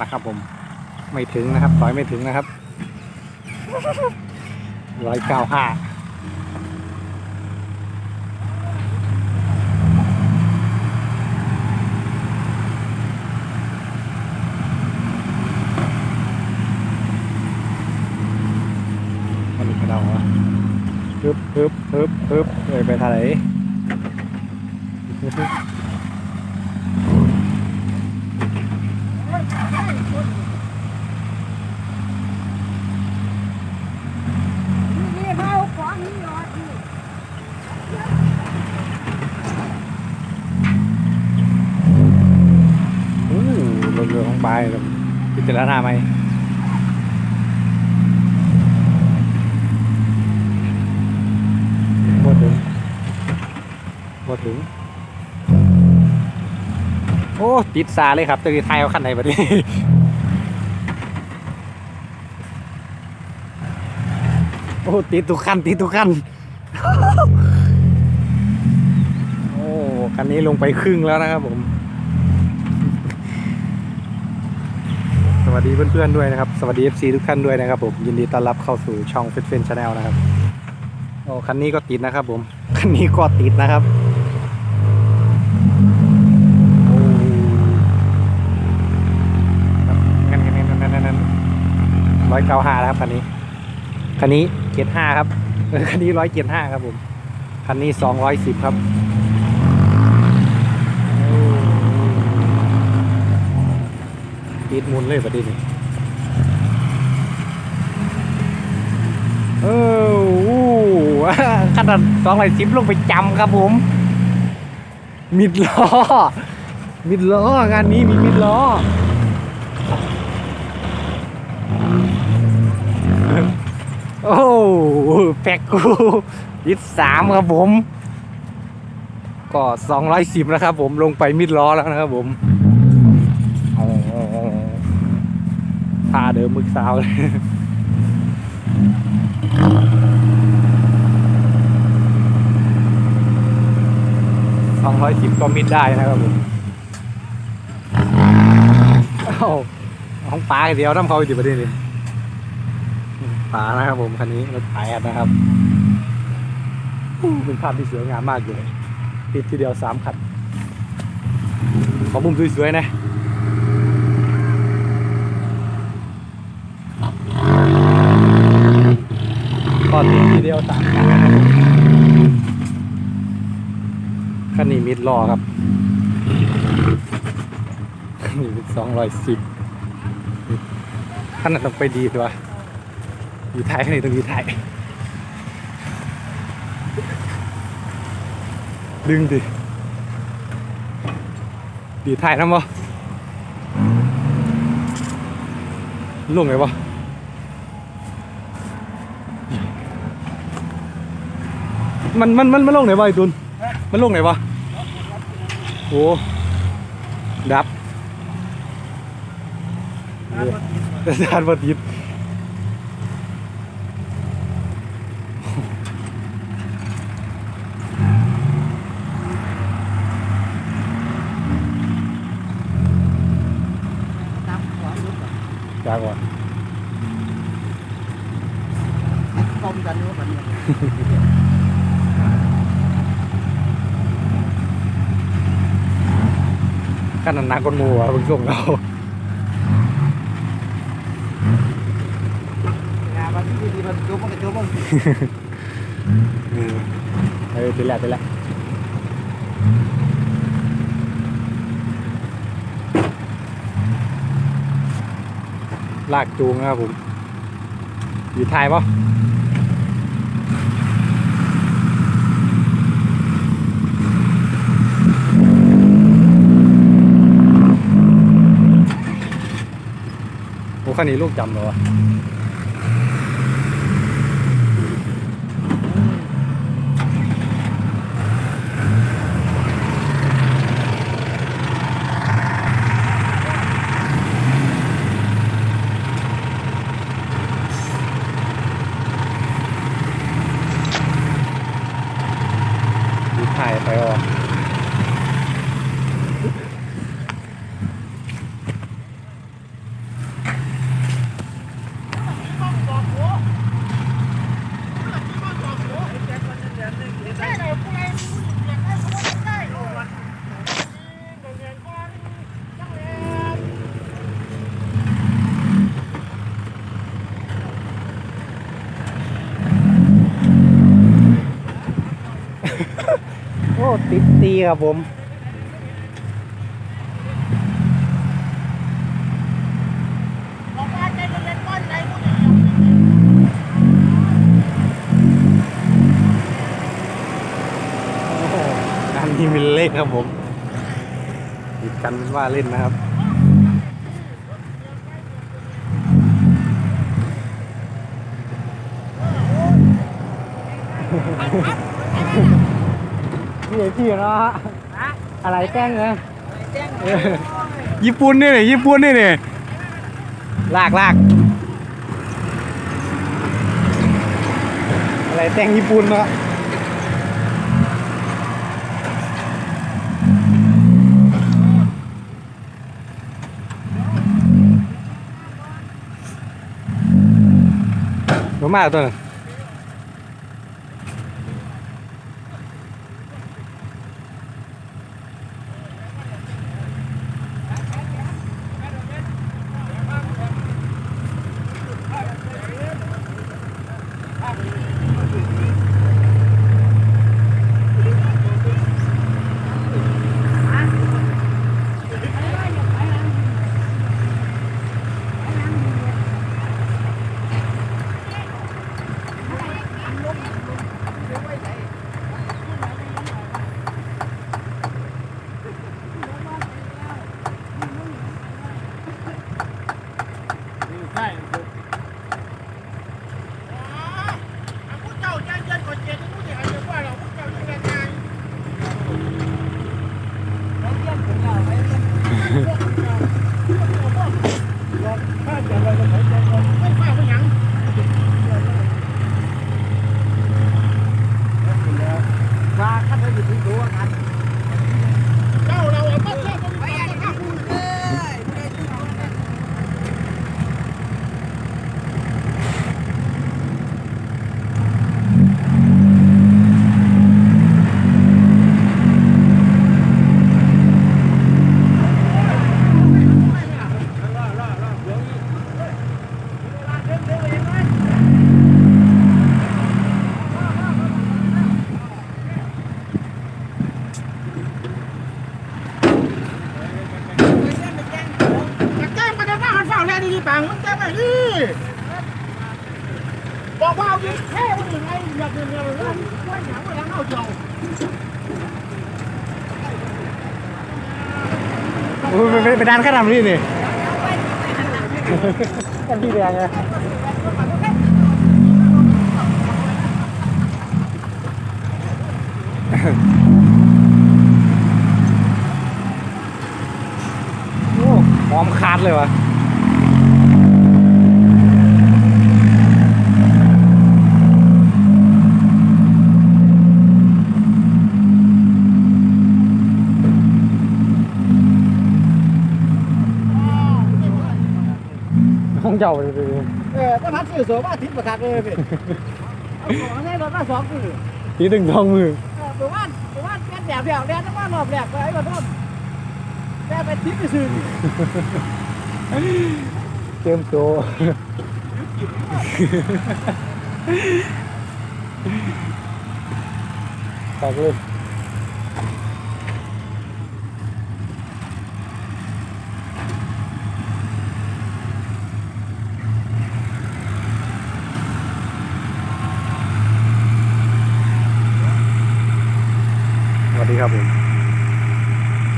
นะครับผมไม่ถึงนะครับถอยไม่ถึงนะครับร้อยเก้าห้ามันอีกเราอะฮึบฮึบฮึบฮึบเอ้ยไปทางไหนมาเอาของนี่รอดิ อู้เรือเรือของปลายครับพิจารณาไหมหมดถึงหมดถึง โอ้ ติดซาเลยครับจะไทยเอาคันไหนบัดนี้โอ้ติดทุกคันติดทุกคันโอ้คันนี้ลงไปครึ่งแล้วนะครับผม วัสดีเพื่อนๆด้วยนะครับ สวัสดี FC ทุกท่านด้วยนะครับผมยินดีต้อนรับเข้าสู่ช่องเฟ t เฟนชาแนลนะครับโอ้คันนี้ก็ติดนะครับผมคันนี้ก็ติดนะครับโอ้ครับงั้นงั้นงั้นงั้นงั้นร้อยเก้าห้านะครับคันนี้คันนี้เจ็ดห้าครับคันนี้ร้อยเจ็ดห้าครับผมคันนี้สองร้อยสิบครับโอ้ ปีดมุนเลยประเดี๋ยวนี้เอออู้ขนาดสองร้อยสิบลงไปจำครับผม มิดล้อ มิดล้องานนี้มีมิดล้อโอ้แปกกูยิดสามครับผม ก็สองร้อยสิบนะครับผมลงไปมิดล้อแล้วนะครับผม พา เดิมมึกสาวเลยสองร้อยสิบก็มิดได้นะครับผมเอาของปลาเดียวน้ำเขาอีกประเด็นนี้ปลานะครับผมคันนี้รถไถแอดนะครับเป็นภาพที่สวยงามมากเลยติดทีเดียวสามขันขอมุมสวยๆนะ ตอนนี้ทีเดียว สามคันนี้มิดล้อครับคันนี้สองร้อยสิบคันนั้นต้องไปดีตัวอยู่ไทยคันนี้ต้องอยู่ไทยดึงดิ ดีท้ายน้ำบ่ลงไงวะ มันมันมันมันลงไหนวะไอ้ตุนมันลงไหนวะโอ้ดับแต่สารบดิดจ้าก่อน ต้มกันอยู่แบบนี้ กันนันนักคนหมูอะเพิ่งส่งเรางานมันที่ดีมันจุ๊บมันก็จุ๊บมันเออเออติดแล้วติดแล้วลากจูงนะครับผม อยู่ท้ายปะ โอ้คันนี้ลูกจำเหรอวะดูถ่ายไปออก ถ ติดตีครับผมอกว่าใจจะเป็นก้อนใจพวกนี้โอ้โหงานนี้มีเล่นครับผมติดกันเป็นว่าเล่นนะครับ พี่ไอพี่เนาะฮะอะไรแกล้งเนยเออญี่ปุ่นนี่เนี่ยญี่ปุ่นนี่เนี่ยลากลากอะไรแต่งญี่ปุ่นเนาะมามาตัวนึง ผู้เจ้าใจเย็นกว่าเจ็ดผู้ที่หายไปว่าเราผู้เจ้าจะยังไงแล้วเยี่ยมถึงเราไหมถ้าเกิดเราจะหายใจไม่ฟ้าไม่ยังว่าขั้นตอนอยู่ที่ตัวกันเจ้าเราเอาไม่ใช่ไม่ใช่ข้าคุณเอ้ย แก้มกันได้บ้างเฝ้าแลดี ปังมันแก้มไปดิบอกว่าเอายิงแค่ว่าอย่างไรอยากเดินเร็วเรื่องว่าอย่างว่าอย่างเอาเดียวโอ้ยไปไปไปดันข้าทำนี่นี่กันพี่แดงไงโอ้หอมขาดเลยวะ ห้องเจ้าเลยเออถ้าพัดสื่อโสมาทิพย์ประกาศเลยพี่เอาของให้รถมาสองคือ ทีตึงทองมือ เออไปว่านไปว่านแก้แดดแดดแดดน้ำมันรอบแดดไปไอ้กระท่อมแก้ไปทิพย์ไปสื่อ เตรียมตัวตอกเลยสวัสดี ครับผม